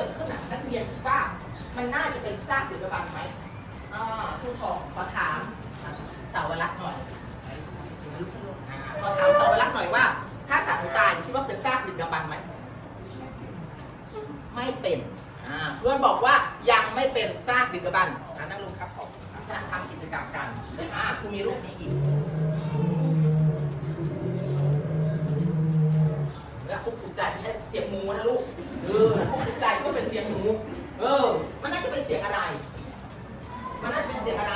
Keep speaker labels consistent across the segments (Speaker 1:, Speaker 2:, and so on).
Speaker 1: กิดตายเกิ
Speaker 2: ด
Speaker 1: ขึ้นน่ะนักเรียนคิดว่า มันน่าจะเป็นซากดึกดำบรรพ์ไหมอ่าผู้ขอขอถามสาวรักษ์หน่อยอ่าขอถามสาวรักษ์หน่อยว่า ถ้าสัตว์ตายคิดว่าเป็นซากดึกดำบรรพ์ไหมไม่เป็นอ่าเพื่อนบอกว่ายังไม่เป็นซากดึกดำบรรพ์อ่านั่งลงครับผมขณะทำกิจกรรมกันอ่าครูมีรูปนี้อีก แล้วคุกถูกใจไม่ใช่เสียงหมูนะลูก เออคุกถูกใจก็เป็นเสียงหมู เออ มันน่าจะเป็นเสียงอะไร มันน่าจะเป็นเสียงอะไร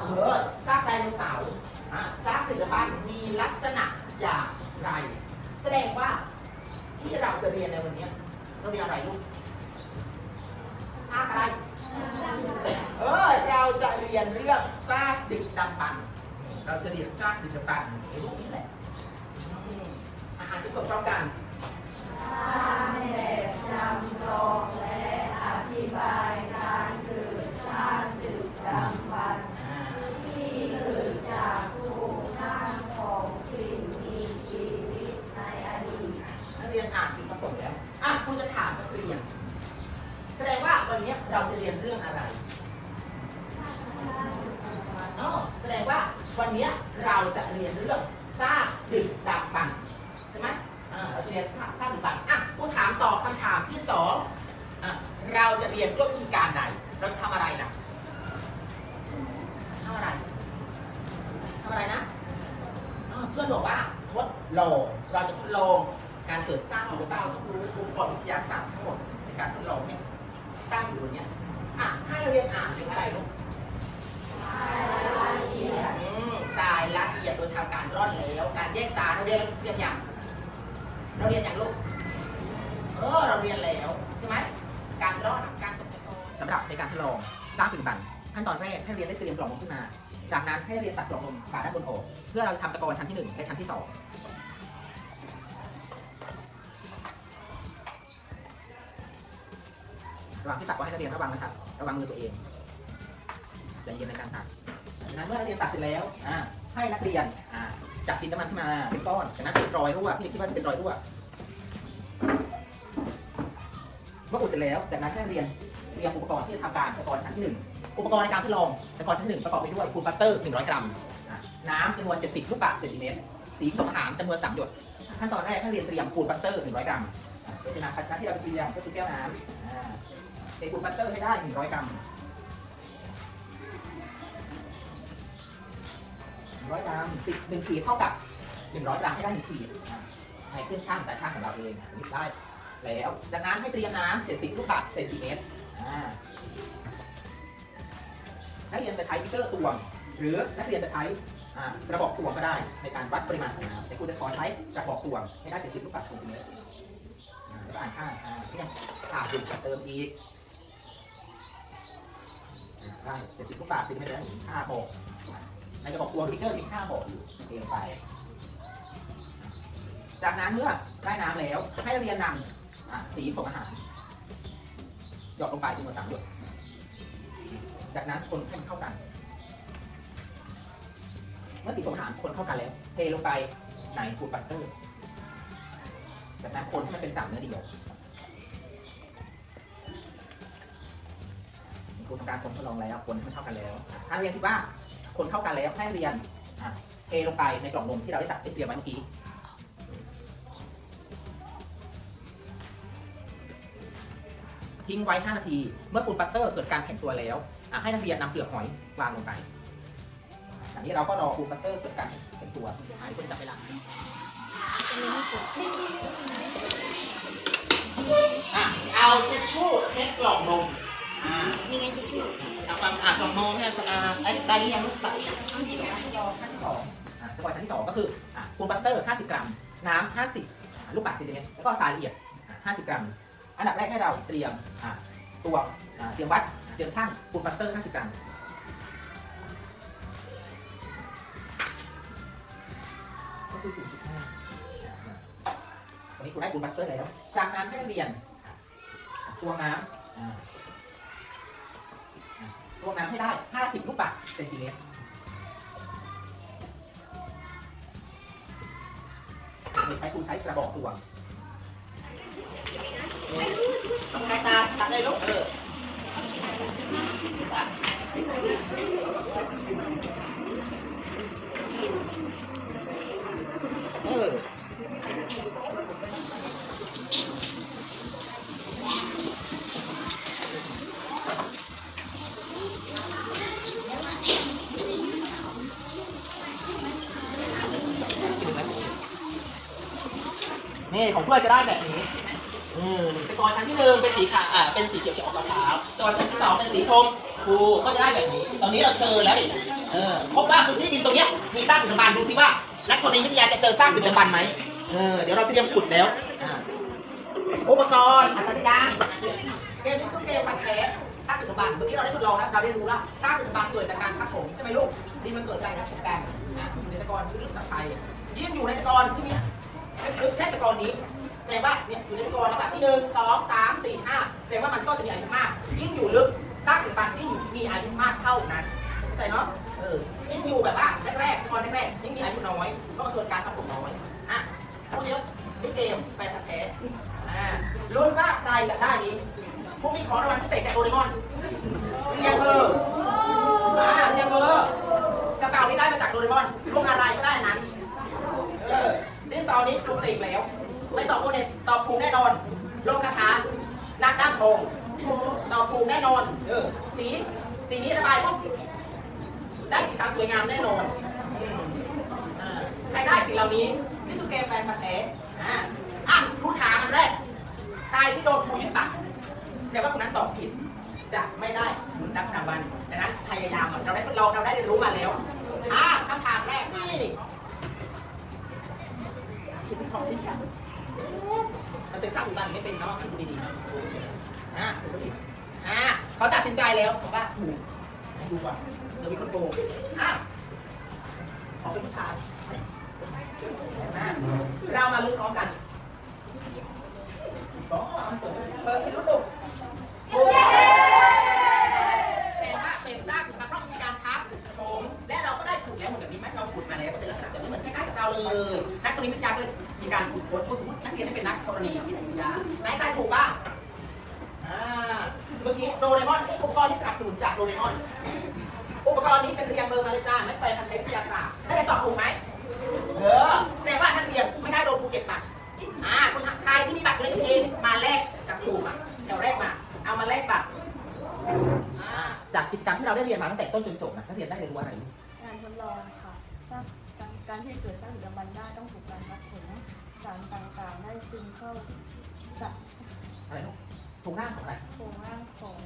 Speaker 1: เออซากไดโนเสาร์อ่าซากดึกดำบรรพ์มีลักษณะอย่างไร แสดงว่าที่เราจะเรียนในวันนี้เราเรียนอะไรลูกซากอะไร เออ เราจะเรียนเรื่องซากดึกดำบรรพ์เราจะเรียนซากดึกดำบรรพ์ในรูปนี้แหละ อืมอาหารที่สมพร้อมกัน
Speaker 2: สร้างแบบจำลองและอธิบายการเกิดซากดึกดำบรรพ์
Speaker 1: อ่า
Speaker 2: ที่เกิดจากโครงสร้างของสิ่งมีชีวิตในอดีต
Speaker 1: นักเรียนอ่านถึงผสมแล้วอะคุณจะถามนักเรียนแสดงว่าวันนี้เราจะเรียนเรื่องอะไร คุณถามต่อคำถามที่สองอะเราจะเรียนด้วยวิธีการใดเราจะทำอะไรนะทำอะไรทำอะไรนะอ่าเพื่อนบอกว่าทดลองเราจะทดลองการเกิดสร้างของเปล่าต้องรู้อุปกรณ์วิทยาศาสตร์ทั้งหมดในการทดลองเนี่ยตั้งอยู่บนเนี้ย จากนั้นให้เรียนตัดกล่องนมฝาด้านบนออก เพื่อเราจะทำตะกอนชั้นที่หนึ่งและชั้นที่สองระหว่างที่ตัดก็ให้นักเรียนระวังนะครับ ระวังมือตัวเองใจเย็นในการตัดจากนั้นเมื่อนักเรียนตัดเสร็จแล้วอ่าให้นักเรียนอ่าจับดินน้ำมันขึ้นมาเป็นก้อนจากนั้นเป็นรอยรั่วที่คิดว่าเป็นรอยรั่ว ออุดเสร็จแล้วจากนั้นให้นักเรียนเตรียมอุปกรณ์ที่จะทำการอุปกรณ์ชั้นที่หนึ่งอุปกรณ์ในการทดลองอุปกรณ์ชั้นที่หนึ่งประกอบไปด้วยคูลปัสเตอร์100 กรัมอ่าน้ำจำนวน 70 ลูกบาศก์เซนติเมตรสีผสมอาหารจำนวน 3 หยด ขั้นตอนแรกให้นักเรียนเตรียมคูลปัสเตอร์100 กรัมอ่าเป็นน้ำภาชนะที่เราจะเตรียมก็คือแก้วน้ำอ่าเทคูลปัสเตอร์ให้ได้ 100 กรัมร้อยกรัมสิบหนึ่งขีดเท่ากับหนึ่งร้อยกรัมให้ได้หนึ่งขีดอะให้เครื่องช่างแต่ช่างของเราเองอะได้ แล้วจากนั้นให้เตรียมน้ำเจ็ดสิบลูกบาศก์เซนติเมตรอ่านักเรียนจะใช้มิเตอร์ตวง หรือนักเรียนจะใช้อ่ากระบอกตวงก็ได้ในการวัดปริมาณของน้ำแต่ครูจะขอใช้กระบอกตวงให้ได้เจ็ดสิบลูกบาศก์เซนติเมตรอ่าแล้วก็อ่านค่าอ่าเพียงขาดจุดเติมอีกอ่าได้เจ็ดสิบลูกบาศก์เซนติเมตรแล้วห้าโมงในกระบอกตัวพิเกอร์มี5บอกอยู่เองไป จากนั้นเมื่อได้น้ำแล้วให้นักเรียนนำ อะสีผสมอาหารหยอดลงไปจำนวนสามหยดจากนั้นคนให้มันเข้ากัน เมื่อสีผสมอาหารคนเข้ากันแล้ว เทลงไปในฟูดปัสเตอร์จากนั้นคนให้มันเป็นสามเนื้อเดียวครูทำการคนทดลองแล้วคนให้มันเข้ากันแล้วถ้าเรียนคิดว่าคนเข้ากันแล้วให้เรียนเทลงไปในกล่องนมที่เราได้ตัดเตรียมไว้เมื่อกี้ ทิ้งไว้ 5 นาที เมื่อปูนปัสเตอร์เกิดการแข็งตัวแล้วให้นักเรียนนำเปลือกหอยวางลงไปอันนี้เราก็รอปูนปัสเตอร์เกิดการแข็งตัวอะเดี๋ยคุณจับเวลาอะเอาเช็ดชู่เช็ดกล่องนมอ่า
Speaker 2: นี่ไงทิชชู่
Speaker 1: เอาความสะอาดกล่องนมให้สะอาดไอ้ได้หรือยังลูกตัดขั้นที่สองอะขั้นที่สองก็คืออะปูนบัตเตอร์ 50 กรัม น้ำ50 ลูกปัดเซนติเมตรแล้วก็ทรายละเอียด 50 กรัม อันดับแรกให้เราเตรียมตัวเตรียมวัด เตรียมช่างปูนบัตเตอร์ 50 กรัมก็คือ0.5วันนี้คุณได้ปูนบัตเตอร์แล้ว จากนั้นให้เรียนอะตวงน้ำอะอะตวงน้ำให้ได้ 50 ลูกปัดเซนติเมตรใช้คุณใช้กระบอกตวง ต้องใช้ตาตัดเลยลูกเออเออนี่ของเพื่อนจะได้แบบนี้ ออแต่ก่อนชั้นที่หนึ่งเป็นสีขาวอ่าเป็นสีเขียวเขียวออกขาวๆตอนชั้นที่สองเป็นสีชมพูก็จะได้แบบนี้ ตอนนี้เราเจอแล้วนี่เออพบว่าพื้นที่ดินตรงเนี้ยมีซากดึกดำบรรพ์ดูซิว่า นักธรณีวิทยาจะเจอซากดึกดำบรรพ์ไหมเออเดี๋ยวเราเตรียมขุดแล้วอ่าอุปกรณ์อัตราจารย์เกมนี้คือเกมปัดแผลซากดึกดำบรรพ์เมื่อกี้เราได้ทดลองแล้วเราเรียนรู้แล้วซากดึกดำบรรพ์เกิดจากการทับถมใช่ไหมลูกดินมันเกิดจากการทับถมกันอ่าอยู่ในตะกอนคือลึกตะไคร้ยิ่งอยู่ในตะกอนที่มีลึกเช่นตะกอนนี้ แสดงว่าเนี่ยอยู่ในตะกอนระดับที่หนึ่งสองสามสี่ห้าแสดงว่ามันก็จะมีอายุมาก ยิ่งอยู่ลึกสร้างถึงบางยิ่งมีอายุมากเท่านั้นเข้าใจเนาะเออยิ่งอยู่แบบว่าแรกๆตอนแรกๆยิ่งมีอายุน้อยก็เกิดการทับถมน้อยอะพวกนี้นี่เกมแปลพันธุ์แท้อ่าลุ้นว่าใครจะได้นี้พวกมีของรางวัลพิเศษจากโดเรมอนเรียงเบอร์อ่าเรียงเบอร์กระเป๋านี้ได้มาจากโดเรมอนลูกอะไรก็ได้นั้นเออนี่ซอนี้ปลูกเสกแล้ว ไม่ตอบโอเนตตอบถูกแน่นอนลงคาถานักด้ามทองตอบถูกแน่นอนเออสีสีนี้ระบายปุ๊บได้สีสันสวยงามแน่นอนใครได้สิ่งเหล่านี้นี่คือเกมแฟนพันธุ์แท้อ่าอะคุณถามันแรกใครที่โดนครูยึดตักแต่ว่าคนนั้นตอบผิดจะไม่ได้หมุนดักรางวัลดังนั้นพยายามก่อนเราได้ทดลองเราได้เรียนรู้มาแล้วอ่าคำถามแรกนี่คิดวิเคราะห์สิครับ มันเป็นสร้างหมู่บ้านไม่เป็นเนาะดูดีๆนะอะถูกก็ผิดอะเขาตัดสินใจแล้วบอกว่าถูกดูก่อนเดี๋ยวมีคนโกงอะขอเป็นผู้ชายเห็นไหมเรามาลุ้นพร้อมกันอ๋อเปิดเปิดให้รู้ดูถูกแต่ว่าเป็นสร้างมาเพราะมีการทับผมและเราก็ได้ถูกแล้วเหมือนแบบนี้ไหมเราขุดมาแล้วก็เป็นลักษณะแบบนี้เหมือนคล้ายๆกับเราเลยนักธรณีวิทยาก็เลย มีการขุดค้นสมมตินักเรียนให้เป็นนักธรณีวิทยาไหนใครถูกบ้างอ่าเมื่อกี้โดเรมอนนี่อุปกรณ์ที่สนับสนุนจากโดเรมอน อุปกรณ์นี้เป็นเรียงเบอร์มาเลยจ้าไม่ไปพันเทควิทยาศาสตร์นักเรียนตอบถูกไหมเออแต่ว่านักเรียนไม่ได้โดนครูเก็บบัตรอ่าคนไทยที่มีบัตรเลยเองมาแลกกับครูอะเดี๋ยวแรกมา เอามาแลกบัตรจากกิจกรรมที่เราได้เรียนมาตั้งแต่ต้นจนจบนะนักเรียนได้เรียนรู้อะไร
Speaker 2: การทดลองค่ะการที่เกิดสร้างดึกดำบรรพ์ได้ต้องถูกการวัดผล สารต่างๆ ได้ซึมเข้าจาก
Speaker 1: อะไรลูกโครงหน้าของอะไร
Speaker 2: โครงร่างของ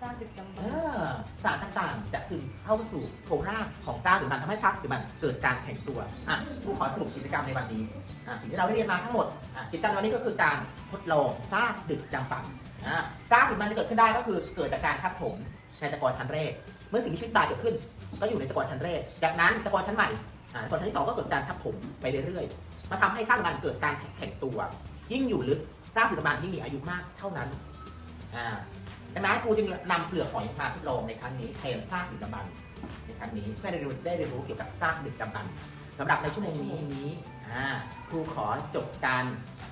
Speaker 2: สร้างดึกดำบ
Speaker 1: เอ
Speaker 2: รรพ์
Speaker 1: อสารต่างๆ จะซึมเข้าสู่โครงหน้าของซากหรือมันทำให้ซากหรือมันเกิดการแข็งตัวอะครูขอสรุปกิจกรรมในวันนี้อะสิ่งที่เราได้เรียนมาทั้งหมดอะกิจกรรมในวันนี้ก็คือการทดลองซากดึกดำบรรพ์อะซากดึกมันจะเกิดขึ้นได้ก็คือเกิดจากการทับถมในตะกอนชั้นแรก เมื่อสิ่งมีชีวิตตายเกิดขึ้น ก็อยู่ในตะกอนชั้นแรก จากนั้นตะกอนชั้นใหม่อ่าตะกอนชั้นที่สองก็เกิดการทับถมไปเรื่อยๆ มาทำให้ซากดึกดำบรรพ์เกิดการแข็งตัว ยิ่งอยู่ลึกซากดึกดำบรรพ์ยิ่มีอายุมากเท่านั้นอ่าดังนั้นครูจึงนำเปลือกหอยมาทดลองในครั้งนี้แทนซากดึกดำบรรพ์ในครั้งนี้เพื่อได้เรียนรู้ได้เรียนรู้เกี่ยวกับซากดึกดำบรรพ์สำหรับในชั่วโมงนี้นี้อ่าครูขอจบการ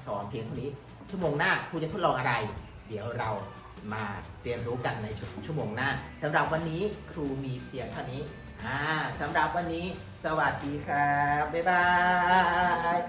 Speaker 1: สอนเพียงเท่านี้ ชั่วโมงหน้าครูจะทดลองอะไร เดี๋ยวเรามาเรียนรู้กันในชั่วโมงหน้าสำหรับวันนี้ครูมีเพียงเท่านี้อ่าสำหรับวันนี้ สวัสดีครับ บ๊ายบาย